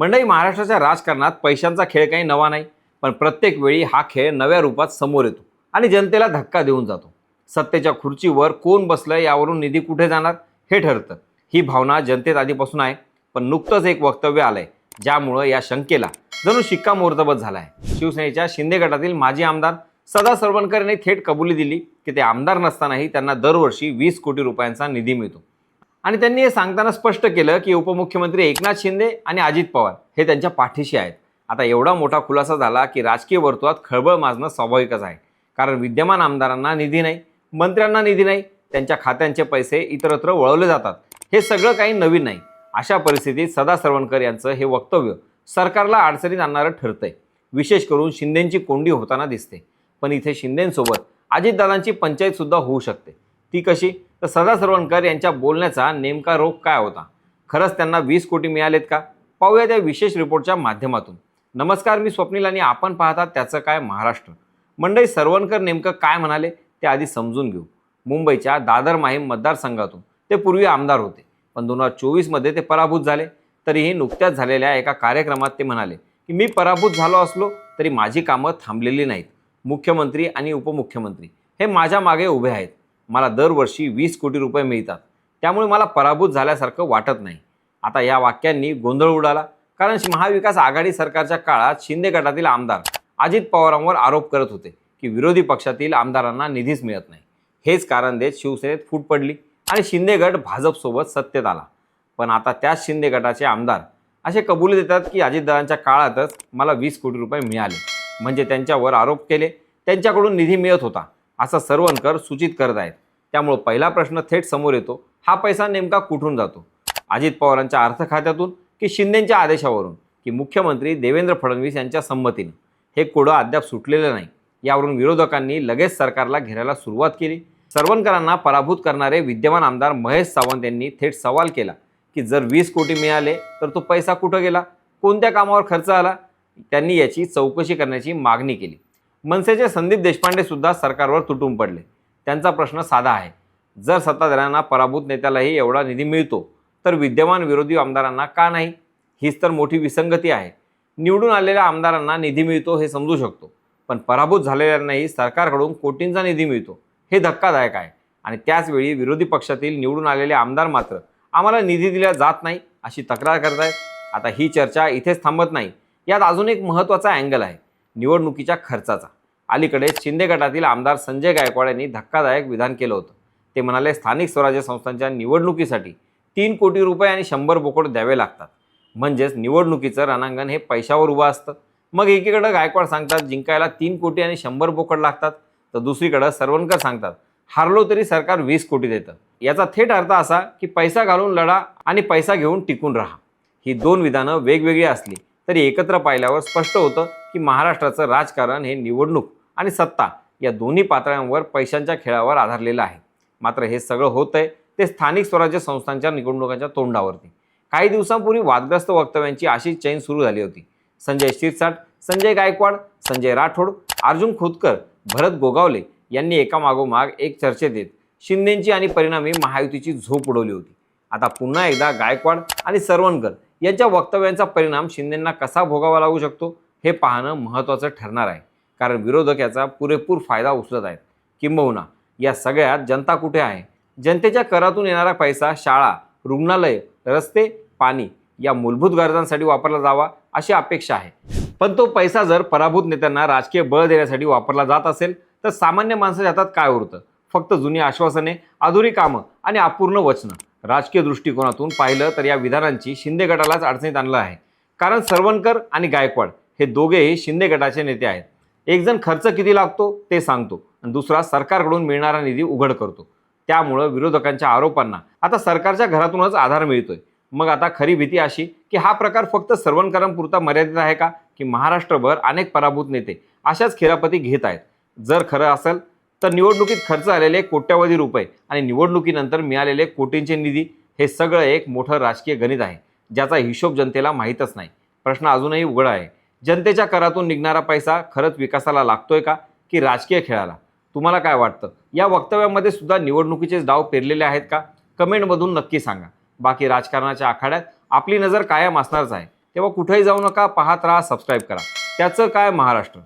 मंडळी महाराष्ट्राच्या राजकारणात पैशांचा खेळ काही नवा नाही पण प्रत्येक वेळी हा खेळ नव्या रूपात समोर येतो आणि जनतेला धक्का देऊन जातो. सत्तेच्या खुर्चीवर कोण बसलं यावरून निधी कुठे जाणार? हे ठरतं. ही भावना जनतेत आधीपासून आहे पण नुकतंच एक वक्तव्य आलंय ज्यामुळं या शंकेला जणू शिक्कामोर्तबत झाला आहे शिवसेनेच्या शिंदे गटातील माजी आमदार सदा सरवणकर यांनी थेट कबुली दिली की ते आमदार नसतानाही त्यांना दरवर्षी वीस कोटी रुपयांचा निधी मिळतो. आणि त्यांनी हे सांगताना स्पष्ट केलं की उपमुख्यमंत्री एकनाथ शिंदे आणि अजित पवार हे त्यांच्या पाठीशी आहेत. आता एवढा मोठा खुलासा झाला की राजकीय वर्तुळात खळबळ माजणं स्वाभाविकच आहे. कारण विद्यमान आमदारांना निधी नाही मंत्र्यांना निधी नाही त्यांच्या खात्यांचे पैसे इतरत्र वळवले जातात. हे सगळं काही नवीन नाही. अशा परिस्थितीत सदा सरवणकर यांचं हे वक्तव्य सरकारला अडचणीत आणणारं ठरतंय. विशेष करून शिंदेंची कोंडी होताना दिसते. पण इथे शिंदेंसोबत अजितदादांची पंचायतसुद्धा होऊ शकते. ती कशी? तर सदा सरवणकर यांच्या बोलण्याचा नेमका रोग काय होता? खरंच त्यांना वीस कोटी मिळालेत का? पाहूया त्या विशेष रिपोर्टच्या माध्यमातून. नमस्कार मी स्वप्नील आणि आपण पाहतात त्याचं काय महाराष्ट्र. मंडळी सरवणकर नेमकं काय म्हणाले? ते आधी समजून घेऊ. मुंबईच्या दादर माहीम मतदारसंघातून. ते पूर्वी आमदार होते. पण दोन हजार चोवीसमध्ये ते पराभूत झाले. तरीही नुकत्याच झालेल्या एका कार्यक्रमात ते म्हणाले की मी पराभूत झालो असलो तरी माझी कामं थांबलेली नाहीत. मुख्यमंत्री आणि उपमुख्यमंत्री हे माझ्या मागे उभे आहेत. मला दरवर्षी वीस कोटी रुपये मिळतात. त्यामुळे मला पराभूत झाल्यासारखं वाटत नाही. आता या वाक्यांनी गोंधळ उडाला. कारण महाविकास आघाडी सरकारच्या काळात शिंदे गटातील आमदार अजित पवारांवर आरोप करत होते की विरोधी पक्षातील आमदारांना निधीच मिळत नाही. हेच कारण देत शिवसेनेत फूट पडली आणि शिंदे गट भाजपसोबत सत्तेत आला. पण आता त्याच शिंदे गटाचे आमदार असे कबुली देतात की अजितदादांच्या काळातच मला वीस कोटी रुपये मिळाले. म्हणजे त्यांच्यावर आरोप केले. त्यांच्याकडून निधी मिळत होता. असं सरवणकर सूचित करत आहेत. त्यामुळं पहिला प्रश्न थेट समोर येतो हा पैसा नेमका कुठून जातो? अजित पवारांच्या अर्थ खात्यातून की शिंदेंच्या आदेशावरून? की मुख्यमंत्री देवेंद्र फडणवीस यांच्या संमतीनं? हे कोडं अद्याप सुटलेलं नाही. यावरून विरोधकांनी लगेच सरकारला घेरायला सुरुवात केली. सरवणकरांना पराभूत करणारे विद्यमान आमदार महेश सावंत यांनी थेट सवाल केला की जर वीस कोटी मिळाले तर तो पैसा कुठं गेला? कोणत्या कामावर खर्च आला? त्यांनी याची चौकशी करण्याची मागणी केली. मनसेचे संदीप देशपांडे सुद्धा सरकारवर तुटून पडले. त्यांचा प्रश्न साधा आहे. जर सत्ताधाऱ्यांना पराभूत नेत्यालाही एवढा निधी मिळतो तर विद्यमान विरोधी आमदारांना का नाही? हीच तर मोठी विसंगती आहे. निवडून आलेल्या आमदारांना निधी मिळतो हे समजू शकतो पण पराभूत झालेल्यांनाही सरकारकडून कोटींचा निधी मिळतो हे धक्कादायक आहे. आणि त्याचवेळी विरोधी पक्षातील निवडून आलेले आमदार मात्र आम्हाला निधी दिला जात नाही अशी तक्रार करत आहेत आता ही चर्चा इथेच थांबत नाही. यात अजून एक महत्त्वाचा अँगल आहे निवडणुकीच्या खर्चाचा. अलीकडे शिंदे गटातील आमदार संजय गायकवाड यांनी धक्कादायक विधान केलं होतं. ते म्हणाले स्थानिक स्वराज्य संस्थांच्या निवडणुकीसाठी तीन कोटी रुपये आणि शंभर बोकड द्यावे लागतात. म्हणजेच निवडणुकीचं रणांगण हे पैशावर उभं असतं. मग एकीकडं गायकवाड सांगतात जिंकायला तीन कोटी आणि शंभर बोकड लागतात. तर दुसरीकडं सरवणकर सांगतात हारलो तरी सरकार वीस कोटी देतं. याचा थेट अर्थ असा की पैसा घालून लढा आणि पैसा घेऊन टिकून राहा. ही दोन विधानं वेगवेगळी असली तरी एकत्र पाहिल्यावर स्पष्ट होतं की महाराष्ट्राचं राजकारण हे निवडणूक आणि सत्ता या दोन्ही पातळ्यांवर पैशांच्या खेळावर आधारलेलं आहे. मात्र हे सगळं होत आहे ते स्थानिक स्वराज्य संस्थांच्या निवडणुकांच्या तोंडावरती. काही दिवसांपूर्वी वादग्रस्त वक्तव्यांची अशीच चैन सुरू झाली होती. संजय शिरसाट संजय गायकवाड संजय राठोड अर्जुन खोतकर भरत गोगावले यांनी एकामागोमाग एक चर्चेत येत शिंदेची आणि परिणामी महायुतीची झोप उडवली होती. आता पुन्हा एकदा गायकवाड आणि सरवणकर यांच्या वक्तव्यांचा परिणाम शिंदेंना कसा भोगावा लागू शकतो हे पाहणं महत्त्वाचं ठरणार आहे. कारण विरोधक याचा पुरेपूर फायदा उचलत आहेत. किंबहुना या सगळ्यात जनता कुठे आहे? जनतेच्या करातून येणारा पैसा शाळा रुग्णालय रस्ते पाणी या मूलभूत गरजांसाठी वापरला जावा अशी अपेक्षा आहे. पण तो पैसा जर पराभूत नेत्यांना राजकीय बळ देण्यासाठी वापरला जात असेल तर सामान्य माणसाच्या हातात काय उरतं? फक्त जुनी आश्वासने अधुरी कामं आणि अपूर्ण वचनं. राजकीय दृष्टिकोनातून पाहिलं तर या विधानांची शिंदे गटालाच अडचणीत आणलं आहे. कारण सरवणकर आणि गायकवाड हे दोघेही शिंदे गटाचे नेते आहेत. एक जण खर्च किती लागतो ते सांगतो. आणि दुसरा सरकारकडून मिळणारा निधी उघड करतो. त्यामुळं विरोधकांच्या आरोपांना आता सरकारच्या घरातूनच आधार मिळतोय. मग आता खरी भीती अशी की हा प्रकार फक्त सर्वणकरांपुरता मर्यादित आहे का? की महाराष्ट्रभर अनेक पराभूत नेते अशाच खिरापती घेत आहेत. जर खरं असेल तर निवडणुकीत खर्च आलेले कोट्यावधी रुपये आणि निवडणुकीनंतर मिळालेले कोटींचे निधी हे सगळं एक मोठं राजकीय गणित आहे. ज्याचा हिशोब जनतेला माहीतच नाही. प्रश्न अजूनही उघडा आहे. जनतेच्या करातून निघणारा पैसा खरंच विकासाला लागतोय का? की राजकीय खेळाला? तुम्हाला काय वाटतं? या वक्तव्यामध्ये सुद्धा निवडणुकीचेच डाव पेरलेले आहेत का? कमेंटमधून नक्की सांगा. बाकी राजकारणाच्या आखाड्यात आपली नजर कायम असणारच आहे. तेव्हा कुठेही जाऊ नका पाहत राहा सबस्क्राईब करा. त्याचं काय महाराष्ट्र?